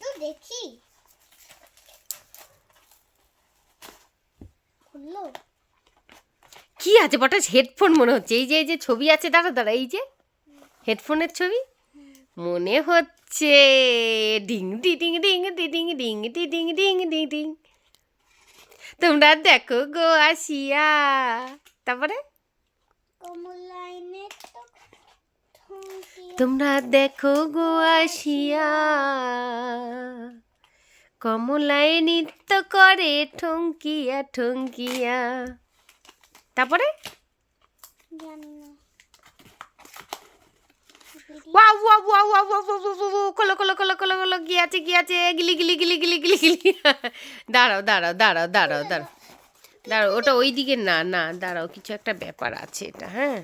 তো দেখি। খুললো? কি আছে পটাশ হেডফোন মনে হচ্ছে। এই যে এই যে ছবি আছে দাঁড়া দাঁড়া এই যে। হেডফোনের ছবি? মনে হচ্ছে। ডিং ডি ডিং ডিং ডি ডিং ডিং ডি ডিং ডিং ডিং ডিং তোমরা দেখো গো আসিয়া। তারপরে? কমল লাইনে তো ঠুনকি তোমরা দেখো গো আসিয়া। কমলায় নিত্য করে ঠঙ্কিয়া ঠঙ্কিয়া। তারপরে? গিলি গিলি গিলি গিলি গিলি গিলি। দাঁড়াও দাঁড়াও দাঁড়াও দাঁড়াও দাঁড়াও দাঁড়াও, ওটা ওইদিকে না না, দাঁড়াও, কিছু একটা ব্যাপার আছে এটা হ্যাঁ।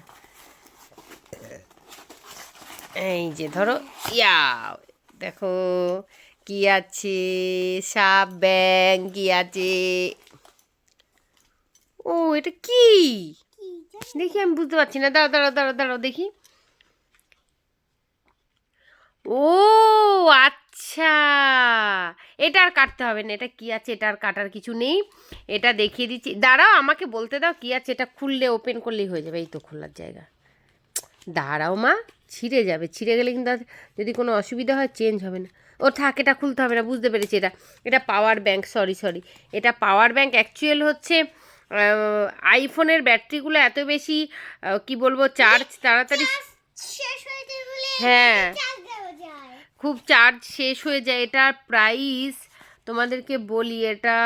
এই যে ধরো ইয়া দেখো, কি আছে? সাপ ব্যাং কি আছে? ও, এটা কি? দেখি, আমি বুঝতে পারছি না। দাঁড়াও দাঁড়াও দাঁড়াও দাঁড়াও, দেখি। ও আচ্ছা। এটা আর কাটতে হবে না। এটা কি আছে? এটা আর কাটার কিছু নেই। এটা দেখিয়ে দিচ্ছি। দাঁড়াও, আমাকে বলতে দাও কি আছে। এটা খুললে ওপেন করলেই হয়ে যাবে। এই তো খোলার জায়গা। দাঁড়াও মা ছিঁড়ে যাবে। ছিঁড়ে গেলে কিন্তু আর যদি কোনো অসুবিধা হয় চেঞ্জ হবে না। ও থাক এটা খুলতে হবে না বুঝতে পেরেছি এটা। এটা পাওয়ার ব্যাংক সরি সরি এটা পাওয়ার ব্যাংক অ্যাকচুয়াল হচ্ছে আইফোনের ব্যাটারিগুলো এত বেশি কি বলব চার্জ তাড়াতাড়ি হয়ে খুব চার্জ শেষ হয়ে যায় এটার প্রাইস তোমাদেরকে বলি এটা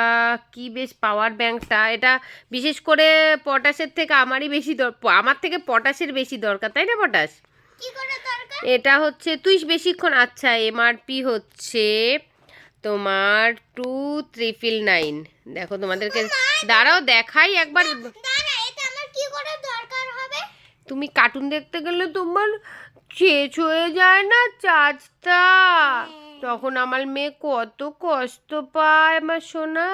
কি বেশ পাওয়ার ব্যাংকটা এটা বিশেষ করে পটাশের থেকে আমারই বেশি আমার থেকে পটাশের বেশি দরকার তাই না পটাশ? এটা হচ্ছে তুই বেশিক্ষণ আচ্ছা এমআরপি হচ্ছে তোমার টু ট্রিপল নাইন দেখো তোমাদেরকে দাঁড়াও দেখাই একবার। তুমি কার্টুন দেখতে গেলে তোমার শেষ হয়ে যায় না চার্জটা তখন আমার মেয়ে কত কষ্ট পায় আমার সোনা।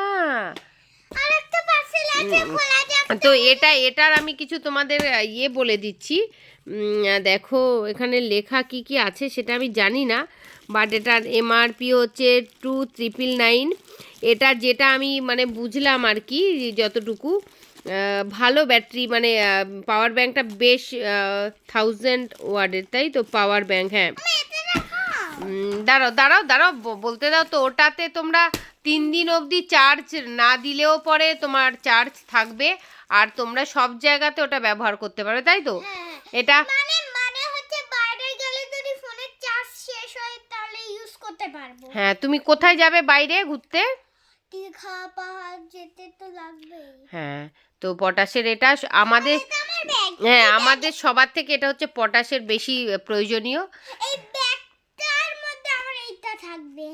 তো এটা এটার আমি কিছু তোমাদের ইয়ে বলে দিচ্ছি। দেখো এখানে লেখা কি কি আছে সেটা আমি জানি না বাট এটার এমআরপি হচ্ছে টু ট্রিপল নাইন এটা যেটা আমি মানে বুঝলাম আর কি যতটুকু ভালো ব্যাটারি মানে পাওয়ার ব্যাংকটা বেশ থাউজেন্ড ওয়ার্ডের তাই তো? পাওয়ার ব্যাংক হ্যাঁ। দাঁড়াও দাঁড়াও দাঁড়াও বলতে দাও তো ওটাতে তোমরা তিন দিন অবধি চার্জ না দিলেও পরে তোমার চার্জ থাকবে আর তোমরা সব জায়গাতে ওটা ব্যবহার করতে পারো তাই তো? হ্যাঁ। এটা মানে মানে হয় তুমি কোথায় যাবে বাইরে ঘুরতে? দীঘা পাহাড় যেতে তো লাগবেই। হ্যাঁ তো পটাশের এটা আমাদের হ্যাঁ আমাদের সবার থেকে এটা হচ্ছে পটাশের বেশি প্রয়োজনীয় এই ব্যাগটার মধ্যে আমার এইটা থাকবে।